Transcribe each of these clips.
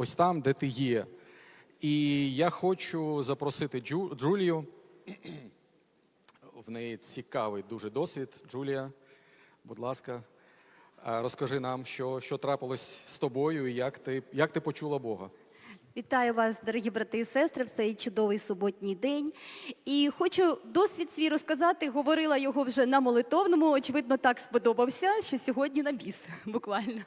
ось там, де ти є. І я хочу запросити Джу, Джулію. В неї цікавий дуже досвід. Джулія, будь ласка, е, розкажи нам, що, що трапилось з тобою і як ти, як ти почула Бога. Вітаю вас, дорогі брати і сестри, в цей чудовий суботній день. І хочу досвід свій розказати. Говорила його вже на молитовному. Очевидно, так сподобався, що сьогодні на біс, буквально.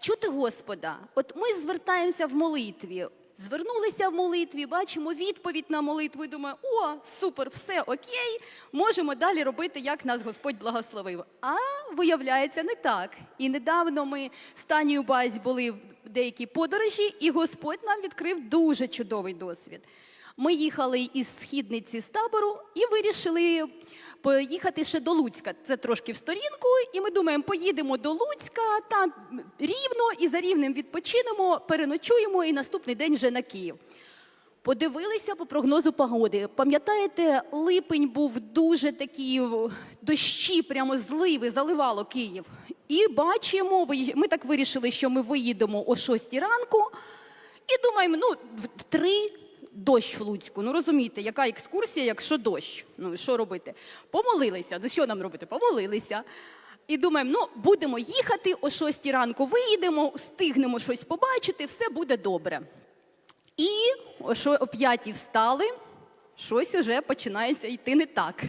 Чути Господа. От ми звертаємося в молитві. Звернулися в молитві, бачимо відповідь на молитву і думаємо, о, супер, все окей, можемо далі робити, як нас Господь благословив. А виявляється, не так. І недавно ми з Танією Базь були в деякій подорожі, і Господь нам відкрив дуже чудовий досвід. Ми їхали із східниці з табору і вирішили поїхати ще до Луцька. Це трошки в сторінку, і ми думаємо, поїдемо до Луцька, там рівно і за рівнем відпочинемо, переночуємо і наступний день вже на Київ. Подивилися по прогнозу погоди. Пам'ятаєте, липень був дуже такий дощі, прямо зливи, заливало Київ. І бачимо, ми так вирішили, що ми виїдемо о 6 ранку, і думаємо, ну, в в три дощ в Луцьку. Ну розумієте, яка екскурсія, якщо дощ? Ну що робити? Помолилися. Ну що нам робити? Помолилися. І думаємо, ну будемо їхати о 6 ранку, виїдемо, встигнемо щось побачити, все буде добре. І о що- о п'ятій встали, щось уже починається йти не так.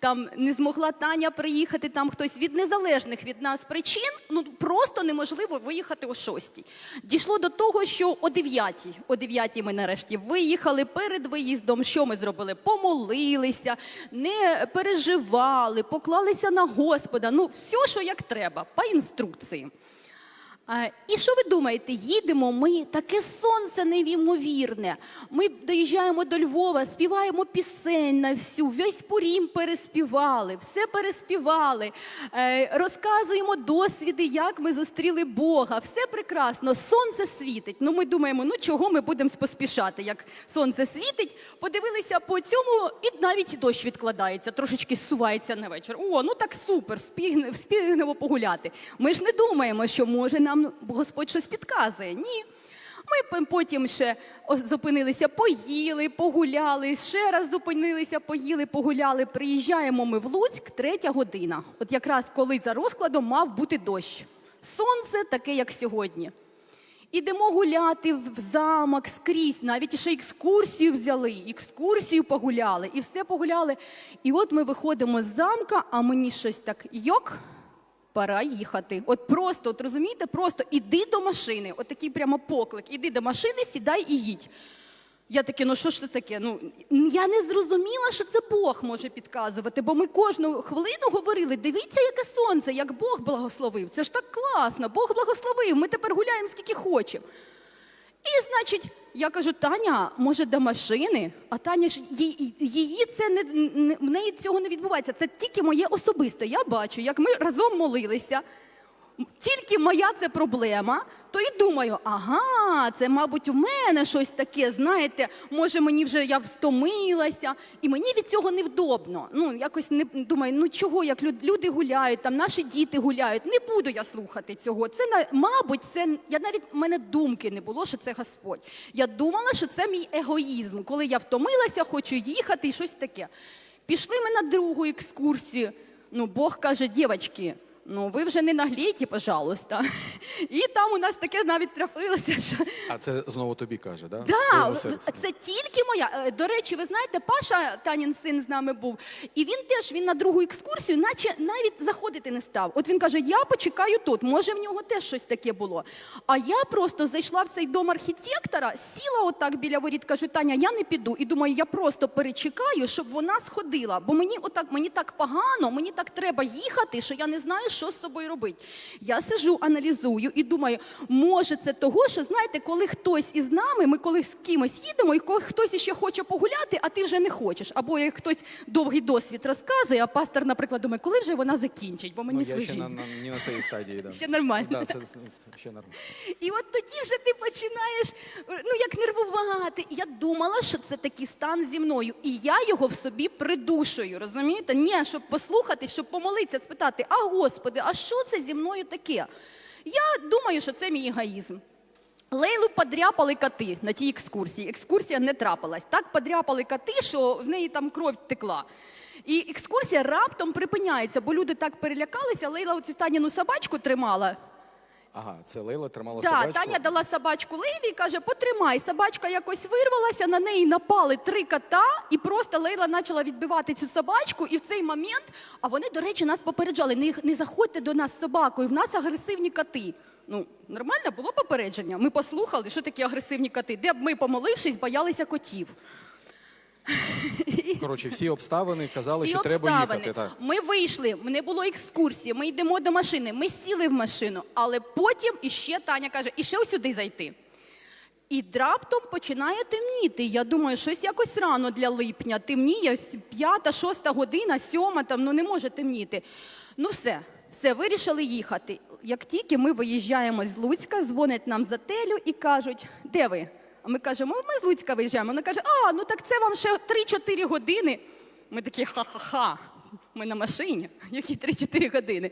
Там не змогла Таня приїхати, там хтось від незалежних від нас причин, ну просто неможливо виїхати о шостій. Дійшло до того, що о дев'ятій, о дев'ятій ми нарешті виїхали перед виїздом. Що ми зробили? Помолилися, не переживали, поклалися на Господа. Ну, все, що як треба, по інструкції. І що ви думаєте? Їдемо ми, таке сонце неймовірне. Ми доїжджаємо до Львова, співаємо пісень на всю, весь порім переспівали, все переспівали, е, розказуємо досвіди, як ми зустріли Бога. Все прекрасно, сонце світить. Ну ми думаємо, ну чого ми будемо поспішати, як сонце світить. Подивилися по цьому, і навіть дощ відкладається, трошечки зсувається на вечір. О, ну так супер, спігне- вспігнемо погуляти. Ми ж не думаємо, що може нам Господь щось підказує. Ні. Ми потім ще зупинилися, поїли, погуляли, ще раз зупинилися, поїли, погуляли. Приїжджаємо ми в Луцьк, третя година. От якраз коли за розкладом мав бути дощ. Сонце таке, як сьогодні. Ідемо гуляти в замок скрізь, навіть ще екскурсію взяли, екскурсію погуляли, і все погуляли. І от ми виходимо з замка, а мені щось так йок, пора їхати. От просто, от розумієте, просто іди до машини. От такий прямо поклик. Іди до машини, сідай і їдь. Я таке, ну що ж це таке? Ну я не зрозуміла, що це Бог може підказувати, бо ми кожну хвилину говорили: дивіться, яке сонце, як Бог благословив. Це ж так класно, Бог благословив. Ми тепер гуляємо скільки хочемо. І, значить, я кажу, Таня, може, до машини? А Таня ж її, її це не, не в неї цього не відбувається. Це тільки моє особисте. Я бачу, як ми разом молилися. Тільки моя це проблема, то і думаю, ага, це, мабуть, у мене щось таке, знаєте, може, мені вже я встомилася, і мені від цього невдобно. Ну, якось не думаю, ну чого, як люди гуляють, там наші діти гуляють, не буду я слухати цього. Це мабуть, це я навіть в мене думки не було, що це Господь. Я думала, що це мій егоїзм, коли я втомилася, хочу їхати і щось таке. Пішли ми на другу екскурсію. Ну, Бог каже, дівчатки, ну ви вже не наглійте, пожалуйста. І там у нас таке навіть трапилося, що А це знову тобі каже, да? Да, це тільки моя. Е, До речі, ви знаєте, Паша Танін син з нами був, і він теж він на другу екскурсію, наче навіть заходити не став. От він каже: Я почекаю тут. Може, в нього теж щось таке було. А я просто зайшла в цей дом архітектора, сіла отак біля воріт, кажу, Таня, я не піду. І думаю, я просто перечекаю, щоб вона сходила. Бо мені отак, мені так погано, мені так треба їхати, що я не знаю, що з собою робити. Я сижу, аналізую і думаю, може, це того, що знаєте, коли хтось із нами, ми коли з кимось їдемо, і коли хтось іще хоче погуляти, а ти вже не хочеш. Або як хтось довгий досвід розказує, а пастор, наприклад, думає, коли вже вона закінчить, бо мені Ну, я ще на, на, не на цій стадії. Да. Ще нормально. Да, це, це, ще нормально. І от тоді вже ти починаєш ну як нервувати. І Я думала, що це такий стан зі мною, і я його в собі придушую. Розумієте? Ні, щоб послухати, щоб помолитися, спитати: а господи, а що це зі мною таке? Я думаю, що це мій егоїзм. Лейлу подряпали коти на тій екскурсії. Екскурсія не трапилась. Так подряпали коти, що в неї там кров текла. І екскурсія раптом припиняється, бо люди так перелякалися. Лейла оцю Таніну собачку тримала. Ага, це Лейла тримала Да, собачку. Таня дала собачку Лейлі і каже: потримай. Собачка якось вирвалася, на неї напали три кота, і просто Лейла почала відбивати цю собачку. І в цей момент, а вони, до речі, нас попереджали: не, не заходьте до нас з собакою, в нас агресивні коти. Ну, нормально було попередження. Ми послухали, що такі агресивні коти. Де б ми, помолившись, боялися котів. Коротше, всі обставини казали, Всі що треба обставини. їхати. Так. Ми вийшли, не було екскурсії, ми йдемо до машини, ми сіли в машину, але потім іще Таня каже, іще ось сюди зайти. І раптом починає темніти. Я думаю, щось якось рано для липня. Темніє ось п'ята, шоста година, сьома, там ну не може темніти. Ну все, все, вирішили їхати. Як тільки ми виїжджаємо з Луцька, дзвонять нам за телю і кажуть, де ви? А ми кажемо, ми з Луцька виїжджаємо. Вона каже, а, ну так це вам ще 3-4 години. Ми такі ха-ха-ха. Ми на машині, які 3-4 години.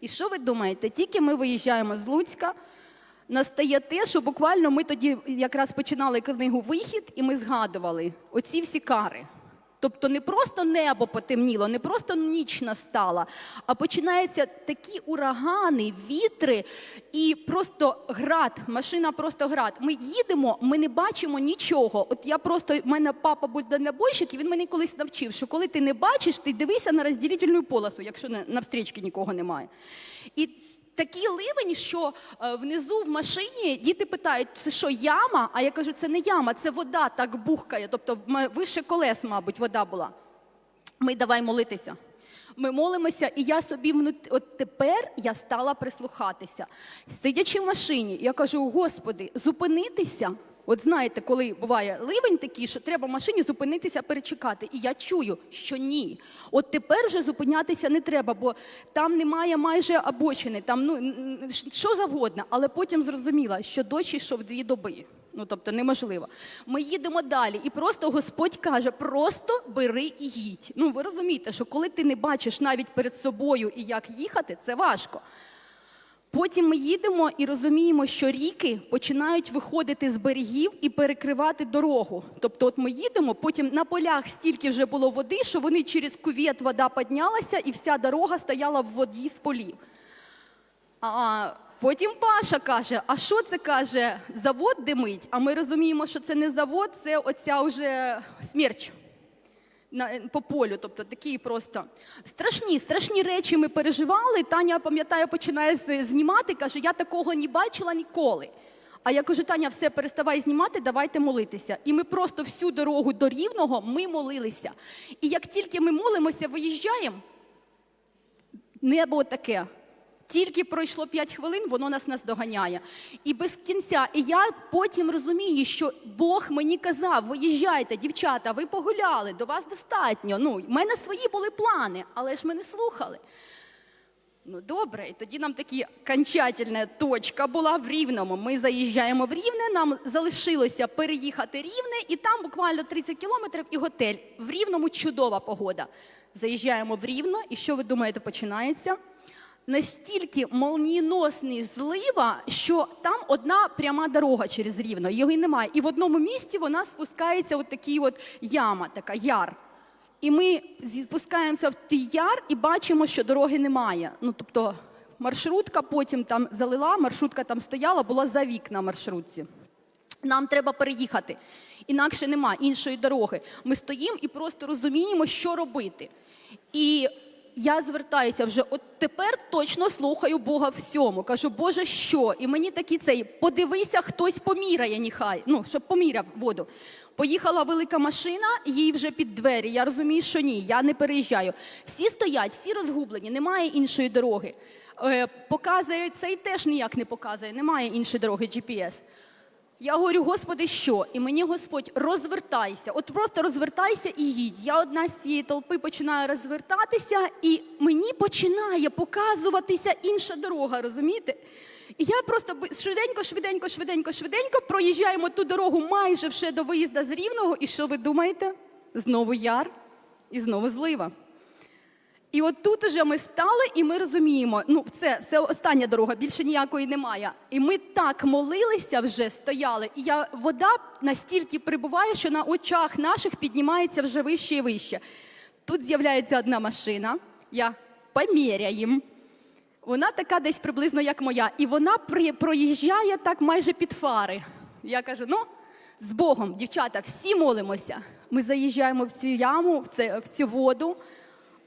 І що ви думаєте? Тільки ми виїжджаємо з Луцька, настає те, що буквально ми тоді якраз починали книгу Вихід, і ми згадували оці всі кари. Тобто не просто небо потемніло, не просто ніч настала, а починаються такі урагани, вітри і просто град, машина просто град. Ми їдемо, ми не бачимо нічого. От я просто, в мене папа був дальнобойщик, і він мене колись навчив, що коли ти не бачиш, ти дивися на розділительну полосу, якщо на, встрічці нікого немає. І такий ливень, що е, внизу в машині діти питають, це що яма? А я кажу, це не яма, це вода так бухкає. Тобто вище колес, мабуть, вода була. Ми давай молитися. Ми молимося, і я собі внут... от тепер я стала прислухатися. Сидячи в машині, я кажу: Господи, зупинитися. От знаєте, коли буває ливень такий, що треба машині зупинитися, перечекати. І я чую, що ні. От тепер вже зупинятися не треба, бо там немає майже обочини, там ну що завгодно. Але потім зрозуміла, що дощ йшов дві доби. Ну, тобто неможливо. Ми їдемо далі, і просто Господь каже: просто бери і їдь. Ну, ви розумієте, що коли ти не бачиш навіть перед собою і як їхати, це важко. Потім ми їдемо і розуміємо, що ріки починають виходити з берегів і перекривати дорогу. Тобто, от ми їдемо, потім на полях стільки вже було води, що вони через кувет вода піднялася, і вся дорога стояла в воді з полів. А потім Паша каже: а що це каже? Завод димить? А ми розуміємо, що це не завод, це оця вже смерч на, по полю. Тобто такі просто страшні, страшні речі ми переживали. Таня, пам'ятаю, починає знімати, каже, я такого не бачила ніколи. А я кажу, Таня, все, переставай знімати, давайте молитися. І ми просто всю дорогу до рівного ми молилися. І як тільки ми молимося, виїжджаємо, небо таке. Тільки пройшло 5 хвилин, воно нас наздоганяє. І без кінця. І я потім розумію, що Бог мені казав: виїжджайте, дівчата, ви погуляли, до вас достатньо. Ну, в мене свої були плани, але ж ми не слухали. Ну добре, і тоді нам такі окончательна точка була в Рівному. Ми заїжджаємо в Рівне, нам залишилося переїхати Рівне, і там буквально 30 кілометрів і готель. В Рівному чудова погода. Заїжджаємо в Рівно, і що ви думаєте, починається? Настільки молнієносний злива, що там одна пряма дорога через Рівно, його немає. І в одному місці вона спускається от такий от яма, така яр. І ми спускаємося в той яр і бачимо, що дороги немає. Ну, тобто маршрутка потім там залила, маршрутка там стояла, була за вікна маршрутці. Нам треба переїхати. Інакше нема іншої дороги. Ми стоїмо і просто розуміємо, що робити. І я звертаюся вже, от тепер точно слухаю Бога всьому. Кажу, Боже, що? І мені такий цей, подивися, хтось поміряє, ніхай. Ну, щоб поміряв воду. Поїхала велика машина, їй вже під двері. Я розумію, що ні, я не переїжджаю. Всі стоять, всі розгублені, немає іншої дороги. Е, показує цей теж ніяк не показує, немає іншої дороги GPS. Я говорю, Господи, що? І мені Господь розвертайся, от просто розвертайся і їдь. Я одна з цієї толпи починаю розвертатися, і мені починає показуватися інша дорога, розумієте? І я просто швиденько, швиденько, швиденько, швиденько проїжджаємо ту дорогу майже вже до виїзду з Рівного. І що ви думаєте? Знову яр і знову злива. І от тут уже ми стали, і ми розуміємо, ну це, це остання дорога, більше ніякої немає. І ми так молилися вже, стояли, і я, вода настільки прибуває, що на очах наших піднімається вже вище і вище. Тут з'являється одна машина, я поміряємо. Вона така десь приблизно як моя, і вона при, проїжджає так майже під фари. Я кажу: ну, з Богом, дівчата, всі молимося. Ми заїжджаємо в цю яму, в, це, в цю воду,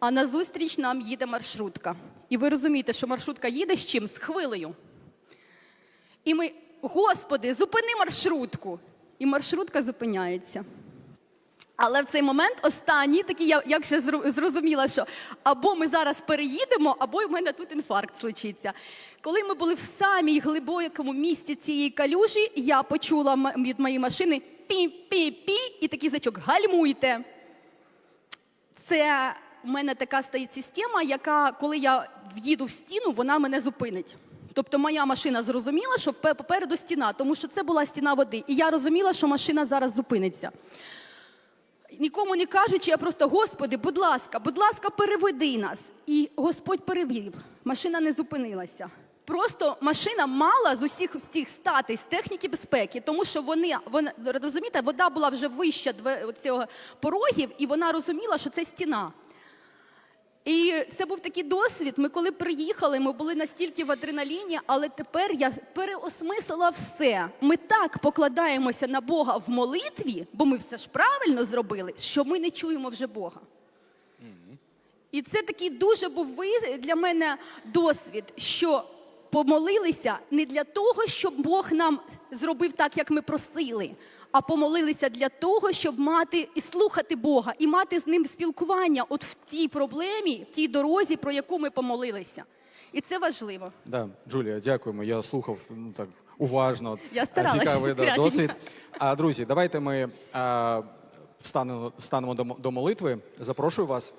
а назустріч нам їде маршрутка. І ви розумієте, що маршрутка їде з чим? З хвилею. І ми, Господи, зупини маршрутку. І маршрутка зупиняється. Але в цей момент останній такий, я як ще зрозуміла, що або ми зараз переїдемо, або в мене тут інфаркт случиться. Коли ми були в самій глибокому місці цієї калюжі, я почула від моєї машини пі-пі-пі, і такий значок гальмуйте. Це в мене така стоїть система, яка, коли я в'їду в стіну, вона мене зупинить. Тобто моя машина зрозуміла, що попереду стіна, тому що це була стіна води. І я розуміла, що машина зараз зупиниться. Нікому не кажучи, я просто, Господи, будь ласка, будь ласка, переведи нас. І Господь перевів. Машина не зупинилася. Просто машина мала з усіх тих стати з техніки безпеки, тому що вони, вона, розумієте, вода була вже вища цього порогів, і вона розуміла, що це стіна. І це був такий досвід. Ми коли приїхали, ми були настільки в адреналіні, але тепер я переосмислила все. Ми так покладаємося на Бога в молитві, бо ми все ж правильно зробили, що ми не чуємо вже Бога. І це такий дуже був для мене досвід, що помолилися не для того, щоб Бог нам зробив так, як ми просили, а помолилися для того, щоб мати і слухати Бога, і мати з ним спілкування от в тій проблемі, в тій дорозі, про яку ми помолилися. І це важливо. Да, Джулія, дякуємо. Я слухав ну, так уважно. Я старалась, Цікавий да, досвід. А друзі, давайте ми а, встанемо, встанемо до, до молитви. Запрошую вас.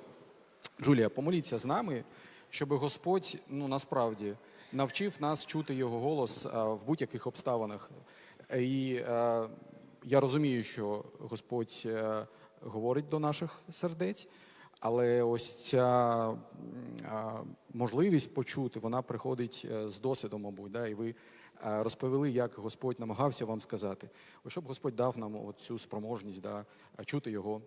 Джулія, помоліться з нами, щоб Господь ну насправді навчив нас чути його голос а, в будь-яких обставинах. І а, я розумію, що Господь е, говорить до наших сердець, але ось ця можливість почути, вона приходить е, з досвідом, мабуть. Да? І ви е, розповіли, як Господь намагався вам сказати. Ось щоб Господь дав нам цю спроможність да, чути його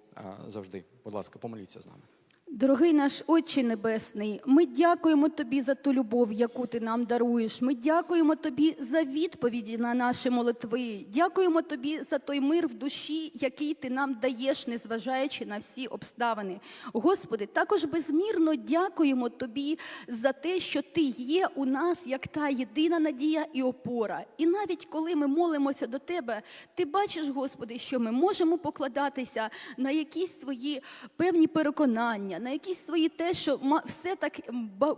завжди. Будь ласка, помоліться з нами. Дорогий наш Отче Небесний, ми дякуємо Тобі за ту любов, яку ти нам даруєш. Ми дякуємо Тобі за відповіді на наші молитви. Дякуємо Тобі за той мир в душі, який ти нам даєш, незважаючи на всі обставини. Господи, також безмірно дякуємо Тобі за те, що Ти є у нас як та єдина надія і опора. І навіть коли ми молимося до Тебе, Ти бачиш, Господи, що ми можемо покладатися на якісь свої певні переконання, на якісь свої те, що все так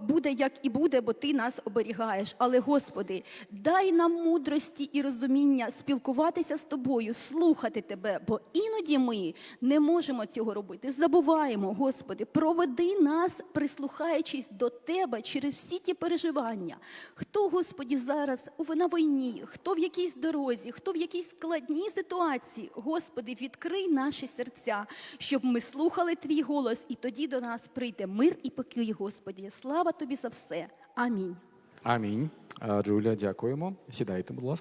буде, як і буде, бо ти нас оберігаєш. Але, Господи, дай нам мудрості і розуміння спілкуватися з тобою, слухати тебе, бо іноді ми не можемо цього робити. Забуваємо, Господи, проведи нас, прислухаючись до Тебе через всі ті переживання. Хто, Господі, зараз на війні, хто в якійсь дорозі, хто в якійсь складній ситуації, Господи, відкрий наші серця, щоб ми слухали Твій голос, і тоді до нас прийде мир і покій, Господі. Слава Тобі за все. Амінь. Амінь. Джулія, дякуємо. Сідайте, будь ласка.